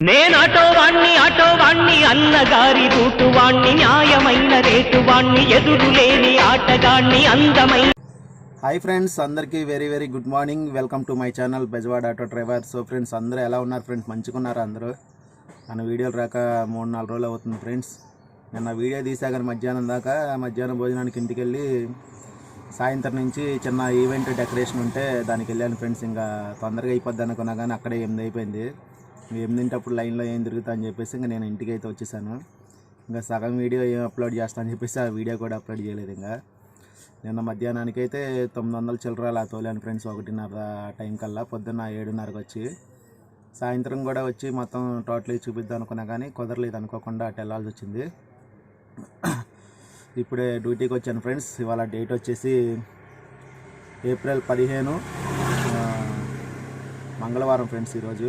నేను ఆటోవాణ్ణి అన్నగారి రూటువాణ్ణి న్యాయమైన రేటు వాణ్ణి ఆటగాణ్ణి అందమైన హాయ్ ఫ్రెండ్స్ అందరికీ very very good morning welcome to my channel Bezawada auto driver so friends అందరూ ఎలా ఉన్నారు ఫ్రెండ్స్ మంచిగా అందరూ? మన వీడియోలు రాక మూడు నాలుగు రోజులు అవుతుంది ఫ్రెండ్స్ నిన్న వీడియో తీసాక మధ్యాహ్నం దాకా మధ్యాహ్నం భోజనానికి ఇంటికి వెళ్ళి సాయంత్రం నుంచి చిన్న ఈవెంట్ డెకరేషన్ ఉంటే దానికి వెళ్ళాను ఫ్రెండ్స్ ఇంకా తొందరగా అయిపోద్ది అనుకున్నా కానీ అక్కడే ఎనిమిది అయిపోయింది. ఎనిమిదింటప్పుడు లైన్లో ఏం తిరుగుతా అని చెప్పేసి ఇంకా నేను ఇంటికి అయితే వచ్చేసాను. ఇంకా సగం వీడియో ఏం అప్లోడ్ చేస్తా అని చెప్పేసి ఆ వీడియో కూడా అప్లోడ్ చేయలేదు ఇంకా. నిన్న మధ్యాహ్నానికి అయితే తొమ్మిది వందల చిల్లర అలా తోలాను ఫ్రెండ్స్ ఒకటిన్నర టైం కల్లా పొద్దున్న ఏడున్నరకు వచ్చి. సాయంత్రం కూడా వచ్చి మొత్తం టోటల్ చూపిద్దాం అనుకున్నా కానీ కుదరలేదు అనుకోకుండా అటు వెళ్ళాల్సి వచ్చింది. ఇప్పుడే డ్యూటీకి వచ్చాను ఫ్రెండ్స్. ఇవాళ డేట్ వచ్చేసి ఏప్రిల్ పదిహేను మంగళవారం ఫ్రెండ్స్ ఈరోజు.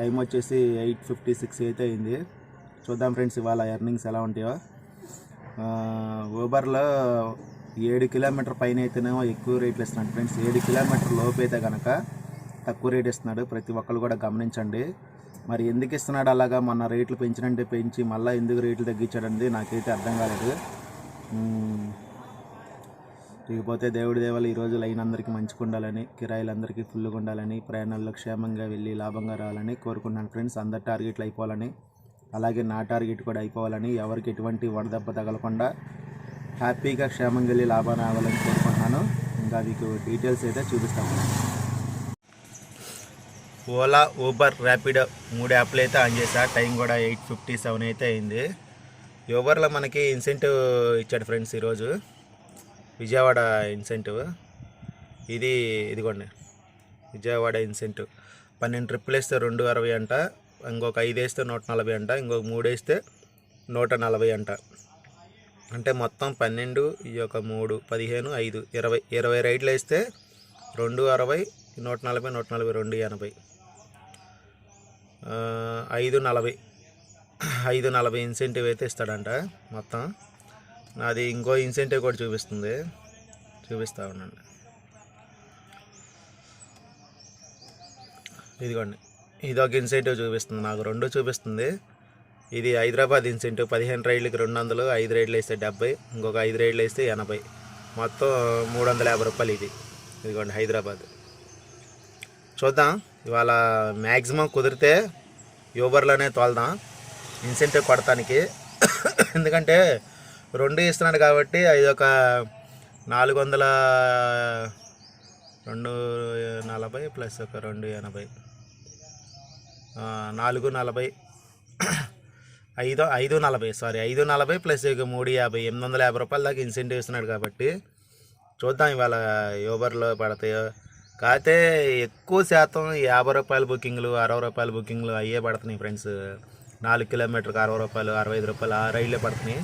టైం వచ్చేసి ఎయిట్ ఫిఫ్టీ సిక్స్ అయితే అయింది. చూద్దాం ఫ్రెండ్స్ ఇవాళ ఎర్నింగ్స్ ఎలా ఉంటాయో. ఊబర్లో ఏడు కిలోమీటర్ పైన అయితేనేమో ఎక్కువ రేట్లు ఇస్తున్నాడు ఫ్రెండ్స్. ఏడు కిలోమీటర్ లోపు అయితే కనుక తక్కువ రేట్ ఇస్తున్నాడు. ప్రతి ఒక్కరు కూడా గమనించండి. మరి ఎందుకు ఇస్తున్నాడు అలాగా? మొన్న రేట్లు పెంచినంటే పెంచి మళ్ళీ ఎందుకు రేట్లు తగ్గించాడండి నాకైతే అర్థం కాలేదు. ఇకపోతే దేవుడి దేవాలు ఈ లైన్ అందరికీ మంచిగా ఉండాలని కిరాయిలందరికీ ఫుల్గా ఉండాలని ప్రయాణాల్లో క్షేమంగా వెళ్ళి లాభంగా రావాలని కోరుకున్నాను ఫ్రెండ్స్. అందరి టార్గెట్లు అయిపోవాలని అలాగే నా టార్గెట్ కూడా అయిపోవాలని ఎవరికి ఎటువంటి వడదెబ్బ తగలకుండా హ్యాపీగా క్షేమంగా వెళ్ళి లాభం రావాలని కోరుకుంటున్నాను. ఇంకా మీకు డీటెయిల్స్ అయితే చూపిస్తాను. ఓలా ఊబర్ ర్యాపిడో మూడు యాప్లు అయితే ఆన్ చేశా. టైం కూడా ఎయిట్ ఫిఫ్టీ సెవెన్ అయితే అయింది. ఊబర్లో మనకి ఇన్సెంటివ్ ఇచ్చాడు ఫ్రెండ్స్ ఈరోజు. విజయవాడ ఇన్సెంటివ్. ఇది ఇదిగోండి. విజయవాడ ఇన్సెంటివ్. పన్నెండు ట్రిప్పులు వేస్తే రెండు అరవై అంట ఇంకొక ఐదు వేస్తే నూట నలభై అంట ఇంకొక మూడు వేస్తే నూట నలభై అంట. అంటే మొత్తం పన్నెండు ఈ యొక్క మూడు పదిహేను ఐదు ఇరవై ఇరవై రైడ్లు వేస్తే రెండు అరవై నూట నలభై నూట నలభై రెండు ఎనభై. ఐదు నలభై ఐదు నలభై ఇన్సెంటివ్ అయితే ఇస్తాడంట మొత్తం. నాది ఇంకో ఇన్సెంటివ్ కూడా చూపిస్తుంది. చూపిస్తా ఉండండి. ఇదిగోండి. ఇది ఒక ఇన్సెంటివ్ చూపిస్తుంది. నాకు రెండు చూపిస్తుంది. ఇది హైదరాబాద్ ఇన్సెంటివ్ పదిహేను రైళ్ళకి రెండు వందలు ఐదు రైడ్లు వేస్తే డెబ్బై ఇంకొక ఐదు రైడ్లు వేస్తే ఎనభై. మొత్తం మూడు వందల యాభై రూపాయలు ఇది. ఇదిగోండి హైదరాబాద్. చూద్దాం. ఇవాళ మ్యాక్సిమం కుదిరితే యూబర్లోనే తోలుదాం. ఇన్సెంటివ్ కొడటానికి ఎందుకంటే రెండు ఇస్తున్నాడు కాబట్టి అది ఒక నాలుగు వందల రెండు నలభై ప్లస్ ఒక రెండు ఎనభై. నాలుగు నలభై. ఐదు ఐదు నలభై సారీ ఐదు నలభై ప్లస్ ఇక మూడు యాభై ఎనిమిది వందల యాభై రూపాయల దాకా ఇన్సెంటివ్ ఇస్తున్నాడు కాబట్టి చూద్దాం ఇవాళ యూబర్లో పడతాయో. కాకపోతే ఎక్కువ శాతం యాభై రూపాయల బుకింగ్లు అరవై రూపాయల బుకింగ్లు అయ్యే పడుతున్నాయి ఫ్రెండ్స్. నాలుగు కిలోమీటర్కి అరవై రూపాయలు అరవై ఐదు రూపాయలు ఆ రైళ్ళే పడుతున్నాయి.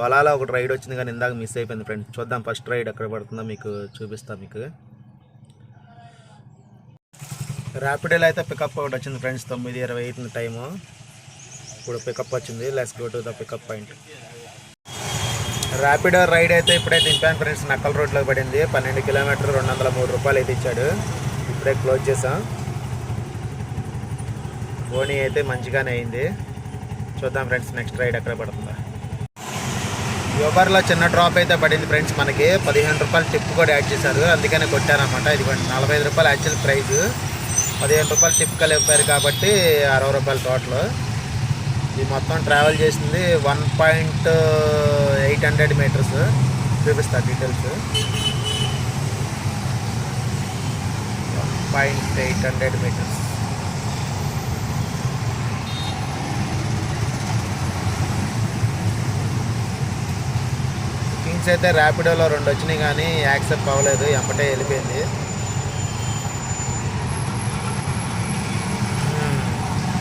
ఓలాలో ఒకటి రైడ్ వచ్చింది కానీ ఇందాక మిస్ అయిపోయింది ఫ్రెండ్స్ చూద్దాం ఫస్ట్ రైడ్ ఎక్కడ పడుతుందో మీకు చూపిస్తాం మీకు. ర్యాపిడోలో అయితే పికప్ ఒకటి వచ్చింది ఫ్రెండ్స్ తొమ్మిది ఇరవై అవుతుంది టైము ఇప్పుడు పికప్ వచ్చింది. Let's go to the pickup point Rapido ride అయితే ఇప్పుడే దింపాను ఫ్రెండ్స్ నక్కల్ రోడ్లో పడింది. పన్నెండు కిలోమీటర్ రెండు వందల మూడు రూపాయలు అయితే ఇచ్చాడు. ఇప్పుడే క్లోజ్ చేసాం ఓనీ అయితే మంచిగానే అయింది. చూద్దాం ఫ్రెండ్స్ నెక్స్ట్ రైడ్ ఎక్కడ పడుతుందా. యూబర్లో చిన్న డ్రాప్ అయితే పడింది ఫ్రెండ్స్ మనకి. పదిహేను రూపాయలు టిప్ కూడా యాడ్ చేశారు. అందుకనే కొట్టారనమాట ఇది నలభై ఐదు రూపాయలు యాక్చువల్ ప్రైస్ పదిహేను రూపాయలు టిప్ కలిపారు కాబట్టి అరవై రూపాయలు టోటల్. ఇది మొత్తం ట్రావెల్ చేసింది one point eight hundred metres. చూపిస్తా details. One point eight hundred metres. Bookings అయితే ర్యాపిడోలో రెండు వచ్చినాయి కానీ యాక్సెప్ట్ అవ్వలేదు. ఎంబటే వెళ్ళిపోయింది.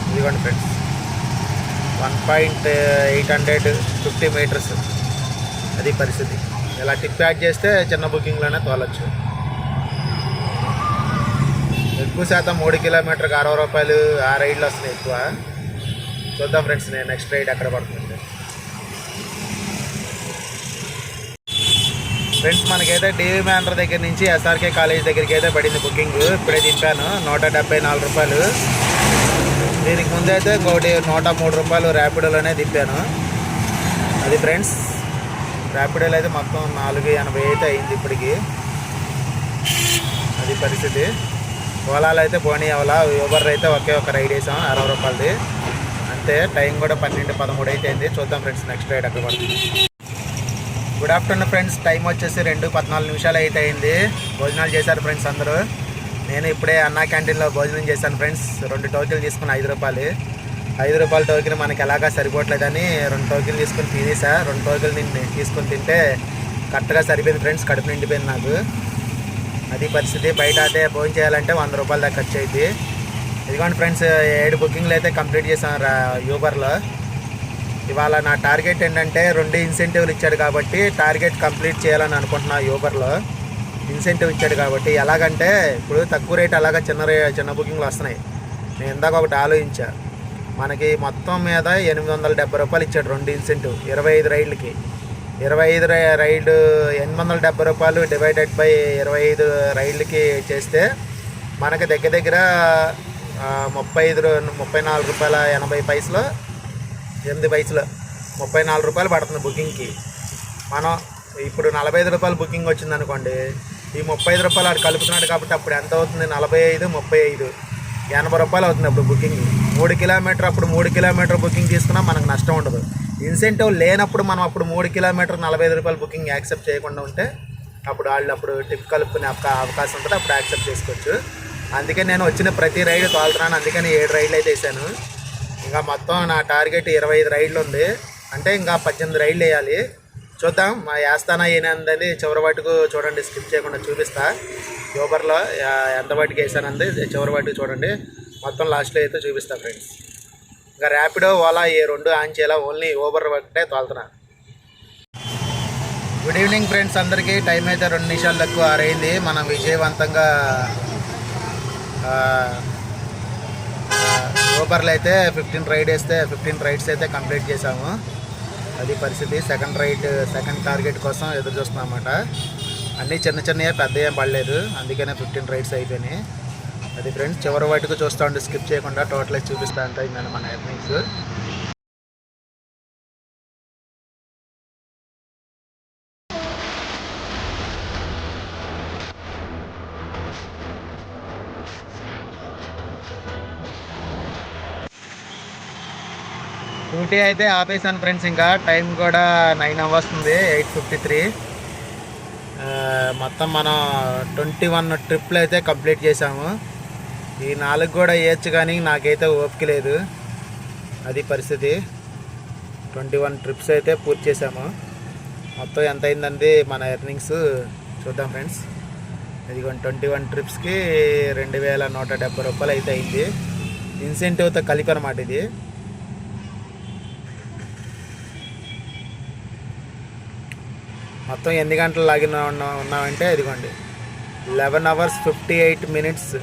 ఇదిగోండి friends. One point eight hundred fifty metres అది పరిస్థితి. ఇలా టిప్ యాడ్ చేస్తే చిన్న బుకింగ్లోనే తోలచ్చు. ఎక్కువ శాతం మూడు కిలోమీటర్కి అరవై రూపాయలు ఆ రైడ్లు వస్తున్నాయి ఎక్కువ. చూద్దాం ఫ్రెండ్స్ నేను నెక్స్ట్ రైడ్ ఎక్కడ పడుతుంది? ఫ్రెండ్స్ మనకైతే డీవీ మ్యానర్ దగ్గర నుంచి ఎస్ఆర్కే కాలేజ్ దగ్గరికి అయితే పడింది బుకింగ్. ఇప్పుడే దింపాను నూట డెబ్బై నాలుగు రూపాయలు. దీనికి ముందైతే ఇంకొకటి నూట మూడు రూపాయలు ర్యాపిడోలోనే దింపాను అది ఫ్రెండ్స్ ర్యాపిడోలో అయితే మొత్తం నాలుగు ఎనభై అయితే అయింది ఇప్పటికి. అది పరిస్థితి. ఓలాలు అయితే పోనీ అవలా. ఊబర్ అయితే ఒకే ఒక రైడ్ వేసాం అరవై రూపాయలది. అంతే టైం కూడా పన్నెండు పదమూడు అయితే అయింది. చూద్దాం ఫ్రెండ్స్ నెక్స్ట్ రైడ్ అక్కడ పడుతుంది. గుడ్ ఆఫ్టర్నూన్ ఫ్రెండ్స్ టైం వచ్చేసి రెండు పద్నాలుగు నిమిషాలు అయితే అయింది. భోజనాలు చేశారు ఫ్రెండ్స్ అందరూ. నేను ఇప్పుడే అన్నా క్యాంటీన్లో భోజనం చేశాను ఫ్రెండ్స్ రెండు టోకెన్లు తీసుకుని ఐదు రూపాయలు. ఐదు రూపాయల టోకెన్ మనకి ఎలాగా సరిపోవట్లేదని రెండు టోకెన్లు తీసుకుని తినేసా. రెండు టోకెన్లు నిన్ను తీసుకుని తింటే కరెక్ట్గా సరిపోయింది ఫ్రెండ్స్ కడుపు నిండిపోయింది నాకు. అది పరిస్థితి. బయట అయితే భోజనం చేయాలంటే వంద రూపాయల దాకా ఖర్చు అయింది ఇదిగోండి ఫ్రెండ్స్ ఏడు బుకింగ్లు అయితే కంప్లీట్ చేశాను రా యూబర్లో ఇవాళ నా టార్గెట్ ఏంటంటే రెండు ఇన్సెంటివ్లు ఇచ్చాడు కాబట్టి టార్గెట్ కంప్లీట్ చేయాలని అనుకుంటున్నా యూబర్లో ఇన్సెంటివ్ ఇచ్చాడు కాబట్టి ఎలాగంటే ఇప్పుడు తక్కువ రేట్ అలాగా చిన్న రే చిన్న బుకింగ్లు వస్తున్నాయి. నేను ఇందాక ఒకటి ఆలోచించా. మనకి మొత్తం మీద ఎనిమిది వందల డెబ్బై రూపాయలు ఇచ్చాడు రెండు ఇన్సెంటివ్ ఇరవై ఐదు రైళ్ళకి. ఇరవై ఐదు రై- రైడ్ ఎనిమిది వందల డెబ్బై రూపాయలు డివైడెడ్ బై ఇరవై ఐదు రైళ్ళకి చేస్తే మనకి దగ్గర దగ్గర ముప్పై ఐదు ముప్పై నాలుగు రూపాయల ఎనభై పైసలు ఎనిమిది పైసలు ముప్పై నాలుగు రూపాయలు పడుతుంది బుకింగ్కి. మనం ఇప్పుడు నలభై ఐదు రూపాయలు బుకింగ్ వచ్చింది అనుకోండి ఈ ముప్పై ఐదు రూపాయలు ఆడు కలుపుతున్నాడు కాబట్టి అప్పుడు ఎంత అవుతుంది? నలభై ఐదు ముప్పై ఐదు. ఎనభై రూపాయలు అవుతుంది అప్పుడు బుకింగ్ మూడు కిలోమీటర్ అప్పుడు మూడు కిలోమీటర్ బుకింగ్ తీసుకున్నా మనకు నష్టం ఉండదు. ఇన్సెంటివ్ లేనప్పుడు మనం అప్పుడు మూడు కిలోమీటర్ నలభై ఐదు రూపాయలు బుకింగ్ యాక్సెప్ట్ చేయకుండా ఉంటే అప్పుడు వాళ్ళు అప్పుడు టిప్ కలుపుకునే అవకాశం ఉంటుంది అప్పుడు యాక్సెప్ట్ చేసుకోవచ్చు. అందుకే నేను వచ్చిన ప్రతి రైడ్ తోలుతున్నాను అందుకని ఏడు రైడ్లు అయితే వేసాను. ఇంకా మొత్తం నా టార్గెట్ ఇరవై ఐదు రైడ్లు ఉంది. అంటే ఇంకా పద్దెనిమిది రైడ్లు వేయాలి. చూద్దాం. మా వేస్తానా ఏనందని చివరి వాటికి చూడండి. స్కిప్ చేయకుండా చూపిస్తా. యూబర్లో ఎంత వాటికి వేసానంది చివరి వాటికి చూడండి. మొత్తం లాస్ట్లో అయితే చూపిస్తా ఫ్రెండ్స్. ఇంకా ర్యాపిడో ఓలా ఈ రెండు ఆన్ చేయాలా? ఓన్లీ ఊబర్ ఒకటే తోలుతున్నా. గుడ్ ఈవినింగ్ ఫ్రెండ్స్ అందరికీ. టైం అయితే రెండు నిమిషాలు తక్కువ ఆరైంది. మనం విజయవంతంగా ఊబర్లో అయితే ఫిఫ్టీన్ రైడ్ వేస్తే ఫిఫ్టీన్ రైడ్స్ అయితే కంప్లీట్ చేసాము అది పరిస్థితి. సెకండ్ రైడ్ సెకండ్ టార్గెట్ కోసం ఎదురు చూస్తున్నాం అన్నమాట. అన్నీ చిన్న చిన్నవి పెద్ద ఏం పడలేదు. అందుకనే ఫిఫ్టీన్ రైడ్స్ అయిపోయినాయి. అది ఫ్రెండ్స్ చివరి వాటికి చూస్తూ ఉండి స్కిప్ చేయకుండా టోటల్ చూపిస్తా అంటే మన ఎర్నింగ్స్ డ్యూటీ అయితే ఆపేసాను ఫ్రెండ్స్ ఇంకా. టైం కూడా నైన్ అవర్స్ ఉంది ఎయిట్ ఫిఫ్టీ త్రీ మొత్తం మనం ట్వంటీ వన్ ట్రిప్లు అయితే కంప్లీట్ చేసాము ఈ నాలుగు కూడా వేయచ్చు కానీ నాకైతే ఓపిక లేదు. అది పరిస్థితి. ట్వంటీ వన్ ట్రిప్స్ అయితే పూర్తి చేసాము మొత్తం ఎంత అయిందండి మన ఎర్నింగ్స్ చూద్దాం ఫ్రెండ్స్. ఇదిగో ట్వంటీ వన్ ట్రిప్స్కి రెండు వేల నూట డెబ్బై రూపాయలు అయితే అయింది. ఇన్సెంటివ్తో కలిపి అనమాట ఇది. మొత్తం ఎన్ని గంటలు లాగిన ఉన్నామంటే ఇదిగోండి. Eleven hours fifty eight minutes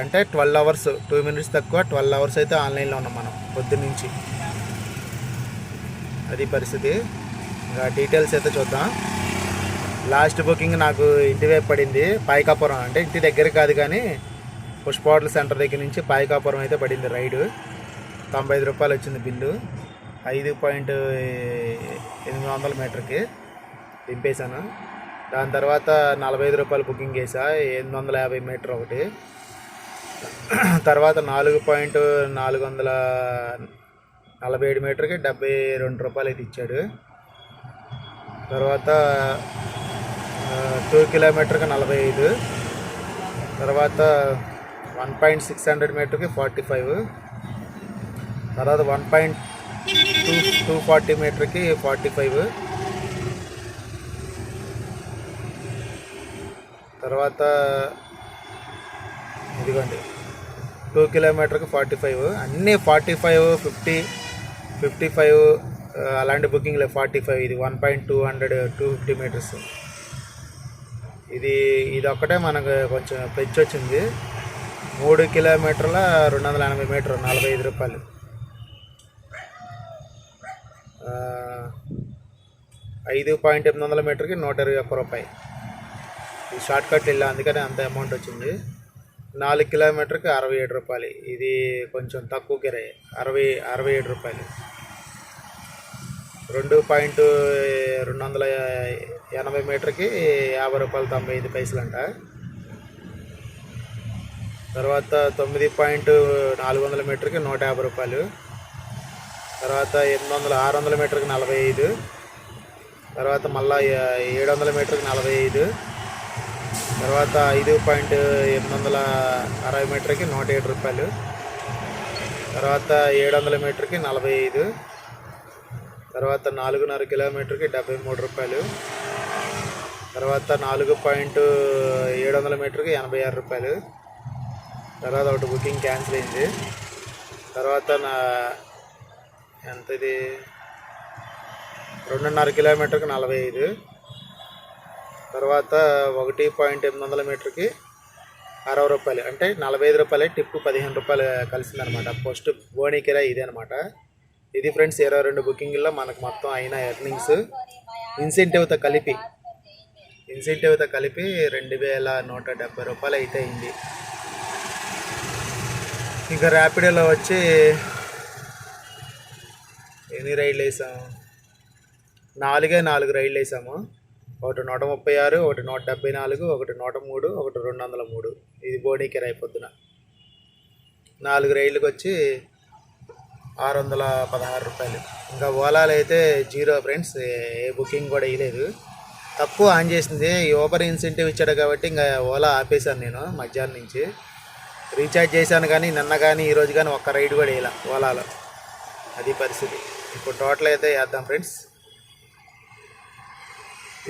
అంటే ట్వెల్వ్ అవర్స్ టూ మినిట్స్ తక్కువ. ట్వెల్వ్ అవర్స్ అయితే ఆన్లైన్లో ఉన్నాం మనం పొద్దు నుంచి. అది పరిస్థితి. ఇంకా డీటెయిల్స్ అయితే చూద్దాం. లాస్ట్ బుకింగ్ నాకు ఇంటి వైపు పడింది పాయకాపురం. అంటే ఇంటి దగ్గర కాదు కానీ పుష్ప హోటల్ సెంటర్ దగ్గర నుంచి పాయకాపురం అయితే పడింది రైడు. తొంభై ఐదు రూపాయలు వచ్చింది బిల్లు. ఐదు పాయింట్ ఎనిమిది వందల మీటర్కి దింపేశాను. దాని తర్వాత నలభై ఐదు రూపాయలు బుకింగ్ చేసా ఎనిమిది వందల యాభై మీటర్ ఒకటి. తర్వాత నాలుగు పాయింట్ నాలుగు వందల నలభై ఏడు మీటర్కి డెబ్బై రెండు రూపాయలు అయితే ఇచ్చాడు. తర్వాత టూ కిలోమీటర్కి నలభై ఐదు. తర్వాత వన్ పాయింట్ సిక్స్ హండ్రెడ్ మీటర్కి ఫార్టీ ఫైవ్. తర్వాత one point two two forty మీటర్కి forty five. తర్వాత ఇదిగోండి టూ కిలోమీటర్కి ఫార్టీ ఫైవ్. అన్నీ forty five fifty fifty five అలాంటి బుకింగ్లే. ఫార్టీ ఫైవ్ ఇది one point two hundred two fifty metres. ఇది ఇది ఒక్కటే మనకు కొంచెం పెంచి వచ్చింది మూడు కిలోమీటర్ల రెండు వందల ఎనభై మీటర్ నలభై ఐదు రూపాయలు. ఐదు పాయింట్ ఎనిమిది వందల మీటర్కి నూట ఇరవై ఒక్క రూపాయి. ఈ షార్ట్ కట్ వెళ్ళా అందుకని అంత అమౌంట్ వచ్చింది. నాలుగు కిలోమీటర్కి అరవై ఏడు రూపాయలు. ఇది కొంచెం తక్కువ కిరాయి. అరవై అరవై ఏడు రూపాయలు. రెండు పాయింట్ రెండు వందల ఎనభై మీటర్కి యాభై రూపాయలు తొంభై ఐదు పైసలు అంట తర్వాత తొమ్మిది పాయింట్ నాలుగు వందల మీటర్కి నూట యాభై రూపాయలు. తర్వాత ఎనిమిది వందల ఆరు వందల మీటర్కి నలభై ఐదు. తర్వాత మళ్ళా ఏడు వందల మీటర్కి నలభై ఐదు. తర్వాత ఐదు పాయింట్ ఎనిమిది వందల అరవై మీటర్కి నూట ఏడు రూపాయలు. తర్వాత ఏడు వందల మీటర్కి నలభై ఐదు. తర్వాత నాలుగున్నర కిలోమీటర్కి డెబ్బై మూడు రూపాయలు. తర్వాత నాలుగు పాయింట్ ఏడు వందల మీటర్కి ఎనభై ఆరు రూపాయలు. తర్వాత ఒకటి బుకింగ్ క్యాన్సిల్ అయింది. తర్వాత నా ఎంత ఇది? రెండున్నర కిలోమీటర్కి నలభై ఐదు. తర్వాత ఒకటి పాయింట్ ఎనిమిది వందల మీటర్కి అరవై రూపాయలు. అంటే నలభై ఐదు రూపాయలు టిప్పు పదిహేను రూపాయలు కలిసిందనమాట. ఫస్ట్ బోనీ కిరాయి ఇదే అనమాట. ఇది ఫ్రెండ్స్ ఇరవై రెండు బుకింగ్లో మనకు మొత్తం అయిన ఎర్నింగ్స్. ఇన్సెంటివ్తో కలిపి ఇన్సెంటివ్తో కలిపి రెండు వేల నూట డెబ్బై రూపాయలు అయితే అయింది. ఇంకా ర్యాపిడోలో వచ్చి ఎన్ని రైళ్ళు వేసాము? నాలుగే నాలుగు రైళ్ళు వేసాము. ఒకటి నూట ముప్పై ఆరు ఒకటి నూట డెబ్బై నాలుగు ఒకటి నూట మూడు ఒకటి రెండు వందల మూడు. ఇది బోడీ కిరాయి పొద్దున నాలుగు రైళ్ళకి వచ్చి ఆరు వందల పదహారు రూపాయలు. ఇంకా ఓలాలు అయితే జీరో ఫ్రెండ్స్ ఏ బుకింగ్ కూడా వేయలేదు తక్కువ ఆన్ చేసింది. ఊబర్ ఇన్సెంటివ్ ఇచ్చాడు కాబట్టి ఇంకా ఓలా ఆపేశాను నేను మధ్యాహ్నం నుంచి. రీఛార్జ్ చేశాను కానీ నిన్న కానీ ఈరోజు కానీ ఒక్క రైడ్ కూడా వేయాల ఓలాలో. అది పరిస్థితి. ఇప్పుడు టోటల్ అయితే వేద్దాం ఫ్రెండ్స్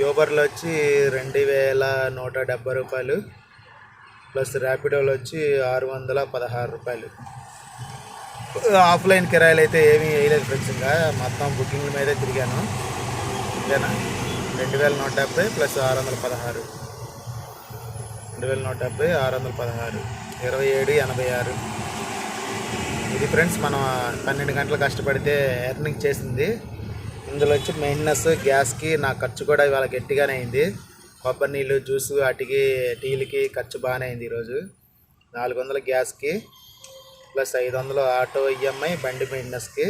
యూబర్లో వచ్చి రెండు వేల నూట డెబ్బై రూపాయలు ప్లస్ ర్యాపిడోలో వచ్చి ఆరు వందల పదహారు రూపాయలు. ఆఫ్లైన్ కిరాయిలు అయితే ఏమీ వేయలేదు ఫ్రెండ్స్ ఇంకా. మొత్తం బుకింగ్ల మీదే తిరిగాను. ఓకేనా? రెండు వేల నూట డెబ్బై ప్లస్ ఆరు వందల పదహారు. రెండు వేల నూట డెబ్బై ఆరు వందల పదహారు. ఇరవై ఏడు ఎనభై ఆరు. ఇది ఫ్రెండ్స్ మనం పన్నెండు గంటలు కష్టపడితే ఎర్నింగ్ చేసింది. ఇందులో వచ్చి మెయిన్నెస్ గ్యాస్కి నా ఖర్చు కూడా ఇవాళ గట్టిగానే అయింది. కొబ్బరి నీళ్ళు జ్యూస్ వాటికి టీలకి ఖర్చు బాగానే అయింది ఈరోజు. నాలుగు వందల గ్యాస్కి ప్లస్ ఐదు వందలు ఆటో ఈఎంఐ బండి మెయింటెనెన్స్కి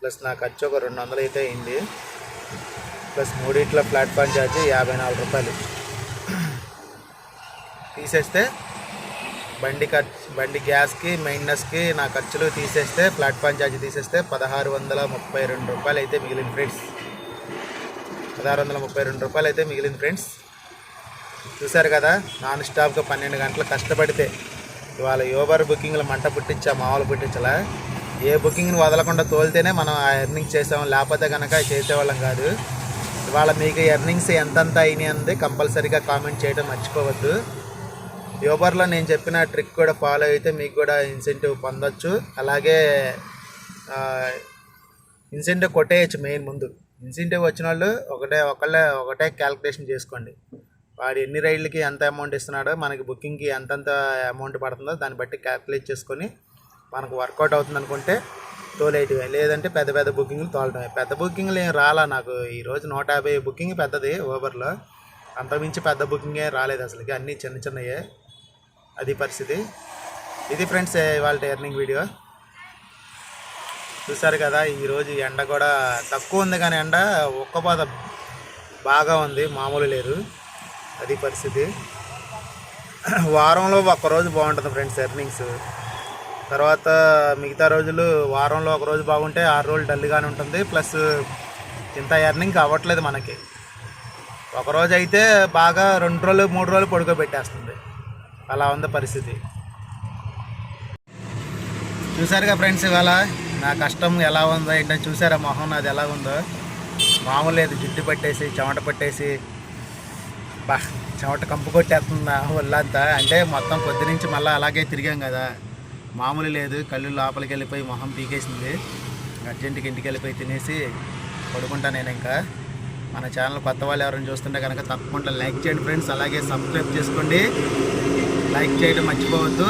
ప్లస్ నా ఖర్చు ఒక రెండు వందలు అయితే అయింది. ప్లస్ మూడిట్ల ప్లాట్ఫామ్ ఛార్జ్ యాభై నాలుగు రూపాయలు. తీసేస్తే బండి ఖర్చు బండి గ్యాస్కి మెయింటెనెన్స్కి నా ఖర్చులు తీసేస్తే ప్లాట్ఫామ్ ఛార్జ్ తీసేస్తే పదహారు వందల ముప్పై రెండు రూపాయలు అయితే మిగిలింది ఫ్రెండ్స్. పదహారు వందల ముప్పై రెండు రూపాయలు అయితే మిగిలింది ఫ్రెండ్స్. చూశారు కదా నాన్ స్టాప్గా పన్నెండు గంటలు కష్టపడితే ఇవాళ యూబర్ బుకింగ్లు మంట పుట్టించా మామూలు పుట్టించలా? ఏ బుకింగ్ని వదలకుండా తోలితేనే మనం ఆ చేసాం లేకపోతే కనుక చేసేవాళ్ళం కాదు. ఇవాళ మీకు ఎర్నింగ్స్ ఎంతంత అయినాయి అంది కంపల్సరీగా కామెంట్ చేయడం మర్చిపోవద్దు. యూబర్లో నేను చెప్పిన ట్రిక్ కూడా ఫాలో అయితే మీకు కూడా ఇన్సెంటివ్ పొందొచ్చు. అలాగే ఇన్సెంటివ్ కొట్టేయచ్చు మెయిన్ ముందు. ఇన్సెంటివ్ వచ్చిన వాళ్ళు ఒకటే ఒకళ్ళే ఒకటే క్యాల్కులేషన్ చేసుకోండి. వాడు ఎన్ని రైళ్ళకి ఎంత అమౌంట్ ఇస్తున్నాడో మనకి బుకింగ్కి ఎంతెంత అమౌంట్ పడుతుందో దాన్ని బట్టి క్యాల్కులేట్ చేసుకొని మనకు వర్కౌట్ అవుతుంది అనుకుంటే తోలేటివే లేదంటే పెద్ద పెద్ద బుకింగ్లు తోలటమే. పెద్ద బుకింగ్లు ఏం రాలా నాకు. ఈరోజు నూట యాభై బుకింగ్ పెద్దది ఓబర్లో అంతమించి పెద్ద బుకింగే రాలేదు అసలుకి. అన్నీ చిన్న చిన్నయే. అది పరిస్థితి. ఇది ఫ్రెండ్స్ ఇవాళ ఎర్నింగ్ వీడియో. చూసారు కదా ఈరోజు ఎండ కూడా తక్కువ ఉంది కానీ ఎండ ఒక్కపోత బాగా ఉంది మామూలు లేదు. అది పరిస్థితి. వారంలో ఒక్కరోజు బాగుంటుంది ఫ్రెండ్స్ ఎర్నింగ్స్. తర్వాత మిగతా రోజులు వారంలో ఒక రోజు బాగుంటే ఆరు రోజులు డల్గానే ఉంటుంది. ప్లస్ ఇంత ఎర్నింగ్ అవ్వట్లేదు మనకి. ఒకరోజు అయితే బాగా రెండు రోజులు మూడు రోజులు పడుకోబెట్టేస్తుంది. అలా ఉంది పరిస్థితి. చూసారుగా ఫ్రెండ్స్ ఇవాళ? నా కష్టం ఎలా ఉందో ఏంటో చూసారా మొహం నాది ఎలా ఉందో? మామూలు లేదు జుట్టు పట్టేసి చెమట పట్టేసి బా చెమట కంపు కొట్టేస్తుంది ఒళ్ళంతా. అంటే మొత్తం పొద్దునుంచి మళ్ళీ అలాగే తిరిగాం కదా. మామూలు లేదు కళ్ళు లోపలికి వెళ్ళిపోయి మొహం పీకేసింది. అర్జెంటుకి ఇంటికి వెళ్ళిపోయి తినేసి పడుకుంటా నేను ఇంకా. మన ఛానల్ కొత్త వాళ్ళు ఎవరైనా చూస్తుంటే కనుక తప్పకుండా లైక్ చేయండి ఫ్రెండ్స్. అలాగే సబ్స్క్రైబ్ చేసుకోండి. లైక్ చేయడం మర్చిపోవద్దు.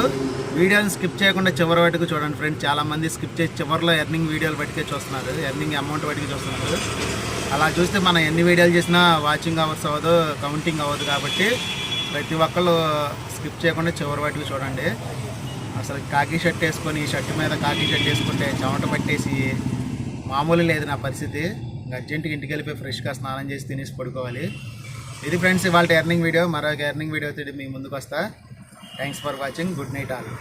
వీడియోని స్కిప్ చేయకుండా చివరి వాటికి చూడండి ఫ్రెండ్స్. చాలామంది స్కిప్ చేసి చివరిలో ఎర్నింగ్ వీడియోలు పట్టుకే చూస్తున్నారు. ఎర్నింగ్ అమౌంట్ పట్టుకే చూస్తున్నారు. అలా చూస్తే మనం ఎన్ని వీడియోలు చేసినా వాచింగ్ అవర్స్ అవ్వదు కౌంటింగ్ అవ్వదు కాబట్టి ప్రతి ఒక్కళ్ళు స్కిప్ చేయకుండా చివరి వాటికి చూడండి. అసలు కాకి షర్ట్ వేసుకొని షర్ట్ మీద కాకి షర్ట్ వేసుకుంటే చెమట పట్టేసి మామూలు లేదు నా పరిస్థితి. అర్జెంటుగా ఇంటికి వెళ్ళిపోయి ఫ్రెష్గా స్నానం చేసి తినేసి పడుకోవాలి. ఇది ఫ్రెండ్స్ ఇవాళ ఎర్నింగ్ వీడియో. మరొక ఎర్నింగ్ వీడియో తోటి మీ ముందుకు వస్తా. Thanks for watching good night all